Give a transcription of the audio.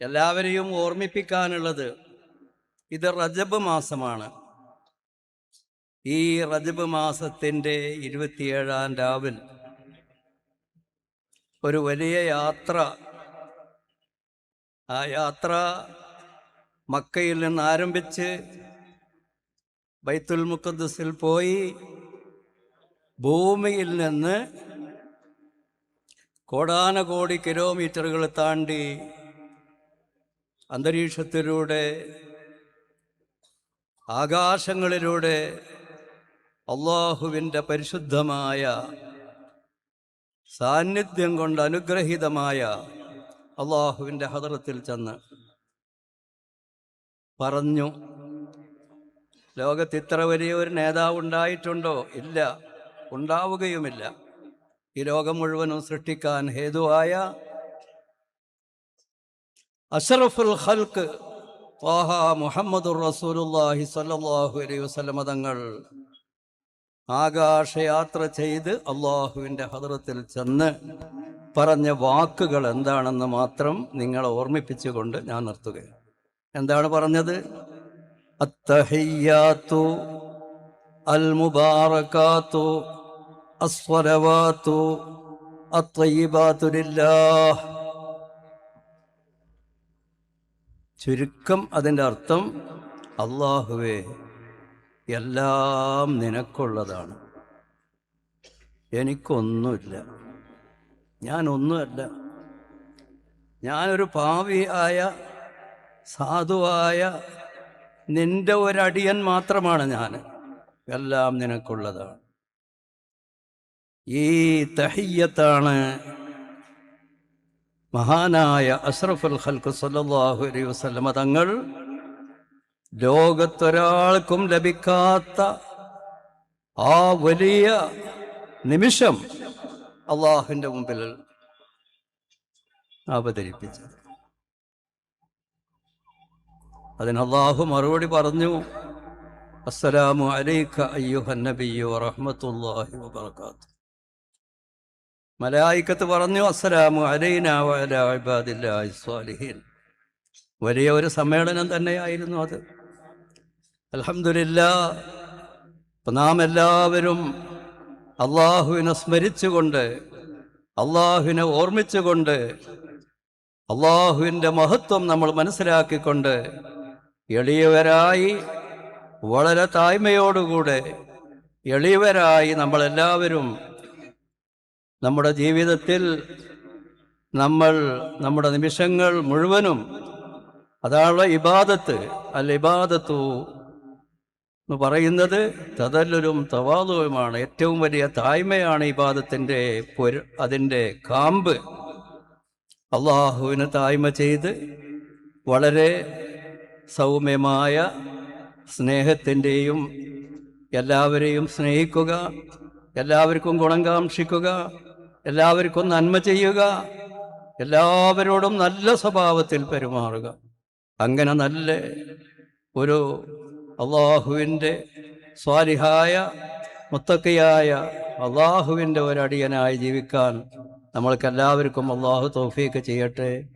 എല്ലാവരെയും ഓർമ്മിപ്പിക്കാനുള്ളത് ഇത് റജബ് മാസമാണ്. ഈ റജബ് മാസത്തിന്റെ ഇരുപത്തിയേഴാം രാവിൽ ഒരു വലിയ യാത്ര ആ യാത്ര മക്കയിൽ നിന്ന് ആരംഭിച്ച് ബൈത്തുൽ മുക്കദ്സിൽ പോയി ഭൂമിയിൽ നിന്ന് കോടാനകോടി കിലോമീറ്ററുകൾ താണ്ടി അന്തരീക്ഷത്തിലൂടെ ആകാശങ്ങളിലൂടെ അള്ളാഹുവിന്റെ പരിശുദ്ധമായ സാന്നിധ്യം കൊണ്ട് അനുഗ്രഹീതമായ അള്ളാഹുവിന്റെ ഹദറത്തിൽ ചെന്ന് പറഞ്ഞു ലോകത്ത് ഇത്ര വലിയ ഒരു നേതാവ് ഉണ്ടായിട്ടുണ്ടോ? ഇല്ല ഉണ്ടാവുകയുമില്ല. ഈ ലോകം മുഴുവനും സൃഷ്ടിക്കാൻ ഹേതുവായ അഷറഫുൽ ഖൽക്ക് ത്വാഹ മുഹമ്മദുർ റസൂലുള്ളാഹി സ്വല്ലല്ലാഹു അലൈഹി വസല്ലമ തങ്ങൾ ആകാശയാത്ര ചെയ്ത് അള്ളാഹുവിന്റെ ഹദറത്തിൽ ചെന്ന് പറഞ്ഞ വാക്കുകൾ എന്താണെന്ന് മാത്രം നിങ്ങളെ ഓർമ്മിപ്പിച്ചുകൊണ്ട് ഞാൻ നിർത്തുകയാണ്. എന്താണ് പറഞ്ഞത്? അത്തഹയ്യാത്തു അൽ മുബാറകാത്തു അസ്വലവാത്തു അത്തയ്യിബാത്തു ചുരുക്കം അതിന്റെ അർത്ഥം അള്ളാഹുവേ എല്ലാം നിനക്കുള്ളതാണ്. എനിക്കൊന്നുമില്ല. ഞാനൊന്നുമല്ല. ഞാനൊരു പാവിയായ സാധുവായ നിന്റെ ഒരടിയൻ മാത്രമാണ് ഞാൻ. എല്ലാം നിനക്കുള്ളതാണ്. ഈ തഹിയ്യത്താണ് മഹാനായ അഷ്റഫുൽ ഖൽക്ക് സല്ലല്ലാഹു അലൈഹി വസല്ലമ തങ്ങൾ ലോകത്തൊരാൾക്കും ലഭിക്കാത്ത ആ വലിയ നിമിഷം അള്ളാഹുവിന്റെ മുമ്പിൽ അവതരിപ്പിച്ചത്. അതിന് അള്ളാഹു മറുപടി പറഞ്ഞു അസ്സലാമു അലൈക അയ്യുഹ നബിയു വബറകാതുഹു. മലായിക്കത്ത് പറഞ്ഞു അസ്സലാമു അലൈന വഅലാ ഇബാദില്ലാഹി സ്വാലിഹീൻ വലിയ ഒരു സമ്മേളനം തന്നെയായിരുന്നു അത്. അലഹമില്ല നാം എല്ലാവരും അള്ളാഹുവിനെ സ്മരിച്ചുകൊണ്ട് അള്ളാഹുവിനെ ഓർമ്മിച്ചുകൊണ്ട് അള്ളാഹുവിന്റെ മഹത്വം നമ്മൾ മനസ്സിലാക്കിക്കൊണ്ട് എളിയവരായി വളരെ താഴ്മയോടുകൂടെ എളിയവരായി നമ്മളെല്ലാവരും നമ്മുടെ ജീവിതത്തിൽ നമ്മൾ നമ്മുടെ നിമിഷങ്ങൾ മുഴുവനും അതാണ് ഇബാദത്ത് അൽ ഇബാദത്തു എന്ന് പറയുന്നത് തതല്ലൊരും തവാതുവുമാണ് ഏറ്റവും വലിയ തായ്മയാണ് ഇബാദത്തിന്റെ പൊരു അതിന്റെ കാമ്പ്. അള്ളാഹുവിന് തായ്മ ചെയ്ത് വളരെ സൗമ്യമായ സ്നേഹത്തിന്റെയും എല്ലാവരെയും സ്നേഹിക്കുക എല്ലാവർക്കും ഗുണം കാക്ഷിക്കുക എല്ലാവർക്കും നന്മ ചെയ്യുക. എല്ലാവരോടും നല്ല സ്വഭാവത്തിൽ പെരുമാറുക. അങ്ങനെ നല്ല ഒരു അള്ളാഹുവിന്റെ സ്വാലിഹായ മുത്തക്കയായ അള്ളാഹുവിന്റെ ഒരടിയനായി ജീവിക്കാൻ നമ്മൾക്കെല്ലാവർക്കും അള്ളാഹു തൗഫീക്ക് ചെയ്യട്ടെ.